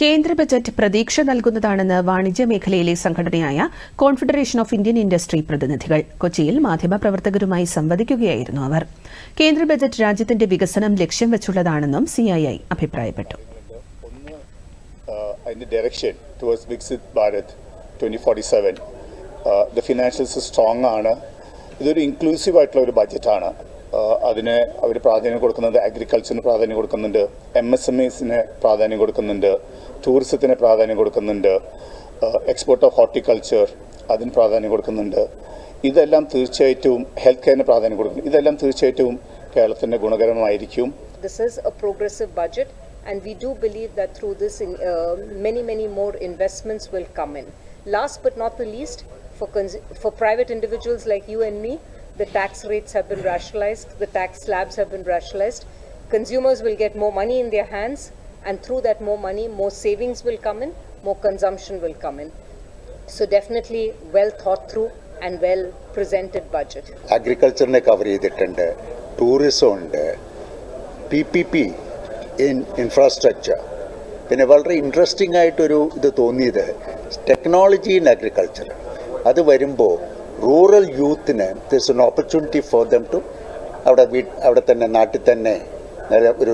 കേന്ദ്ര ബജറ്റ് പ്രതീക്ഷ നൽകുന്നതാണെന്ന് വാണിജ്യ മേഖലയിലെ സംഘടനയായ കോൺഫെഡറേഷൻ ഓഫ് ഇന്ത്യൻ ഇൻഡസ്ട്രി പ്രതിനിധികൾ കൊച്ചിയിൽ മാധ്യമപ്രവർത്തകരുമായി സംവദിക്കുകയായിരുന്നു അവർ. കേന്ദ്ര ബജറ്റ് രാജ്യത്തിന്റെ വികസനം ലക്ഷ്യം വെച്ചുള്ളതാണെന്നും സിഐഐ അഭിപ്രായപ്പെട്ടു. ദ ഫിനാൻഷ്യൽസ് ആണ്. ഇതൊരു ഇൻക്ലൂസീവ് ആയിട്ടുള്ള ഒരു ബജറ്റാണ് അതിന് അവർ പ്രാധാന്യം കൊടുക്കുന്നുണ്ട്. അഗ്രികൾച്ചറിന് പ്രാധാന്യം കൊടുക്കുന്നുണ്ട്. എം എസ് എം എസിന് പ്രാധാന്യം കൊടുക്കുന്നുണ്ട്. ടൂറിസത്തിന് പ്രാധാന്യം കൊടുക്കുന്നുണ്ട്. എക്സ്പോർട്ട് ഓഫ് ഹോർട്ടിക്കൾച്ചർ അതിന് പ്രാധാന്യം കൊടുക്കുന്നുണ്ട്. ഇതെല്ലാം തീർച്ചയായിട്ടും ഹെൽത്ത് കെയറിന് പ്രാധാന്യം കൊടുക്കുന്നു ഇതെല്ലാം തീർച്ചയായിട്ടും കേരളത്തിന്റെ ഗുണകരമായിരിക്കും. This is a progressive budget, and we do believe that through this many many more many will come in last but not the least for least, for, individuals like you and me, the tax rates have been rationalized, the tax slabs have been rationalized. Consumers will get more money in their hands, and through that more money, more savings will come in, more consumption will come in. So, definitely well thought through and well presented budget. അഗ്രികൾച്ചറിനെ cover ചെയ്തിട്ടുണ്ട് tourism ഉണ്ട് P P P in infrastructure പിന്നെ വളരെ interesting ആയിട്ടൊരു ഇത് തോന്നിയത് technology in agriculture അത് വരുമ്പോൾ rural യൂത്തിന് this an opportunity for them to അവിടെ വീ അവിടെ തന്നെ നാട്ടിൽ തന്നെ ഒരു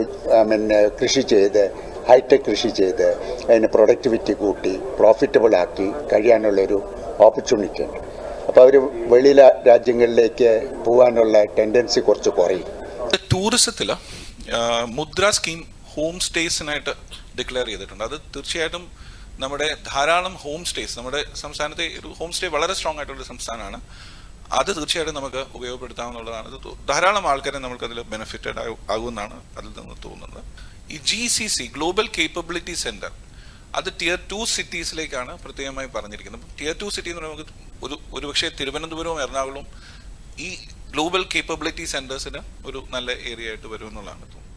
പിന്നെ കൃഷി ചെയ്ത് ഹൈടെക് കൃഷി ചെയ്ത് അതിന് പ്രൊഡക്ടിവിറ്റി കൂട്ടി പ്രോഫിറ്റബിൾ ആക്കി കഴിയാനുള്ളൊരു ഓപ്പർച്യൂണിറ്റി ഉണ്ട്. അപ്പോൾ അവർ വെളി രാജ്യങ്ങളിലേക്ക് പോകാനുള്ള ടെൻഡൻസി കുറച്ച് കുറയും. ടൂറിസത്തിൽ മുദ്ര സ്കീം ഹോം സ്റ്റേസിനായിട്ട് ഡിക്ലെയർ ചെയ്തിട്ടുണ്ട്. അത് തീർച്ചയായിട്ടും നമ്മുടെ ധാരാളം ഹോം സ്റ്റേസ് നമ്മുടെ സംസ്ഥാനത്തെ ഒരു ഹോം സ്റ്റേ വളരെ സ്ട്രോങ് ആയിട്ടുള്ള സംസ്ഥാനമാണ്. അത് തീർച്ചയായിട്ടും നമുക്ക് ഉപയോഗപ്പെടുത്താവുന്നതാണ്. ഇത് ധാരാളം ആൾക്കാരെ നമുക്ക് അതിൽ ബെനിഫിറ്റഡ് ആകുമെന്നാണ് അതിൽ നിന്ന് തോന്നുന്നത്. ഈ G C C global capability centre അത് ടിയർ ടു സിറ്റീസിലേക്കാണ് പ്രത്യേകമായി പറഞ്ഞിരിക്കുന്നത്. ടിയർ ടു സിറ്റി എന്ന് പറയുമ്പോൾ ഒരു ഒരുപക്ഷെ തിരുവനന്തപുരവും എറണാകുളവും ഈ ഗ്ലോബൽ കേപ്പബിലിറ്റി സെന്റേഴ്സിന് ഒരു നല്ല ഏരിയ ആയിട്ട് വരുമെന്നുള്ളതാണ് തോന്നുന്നത്.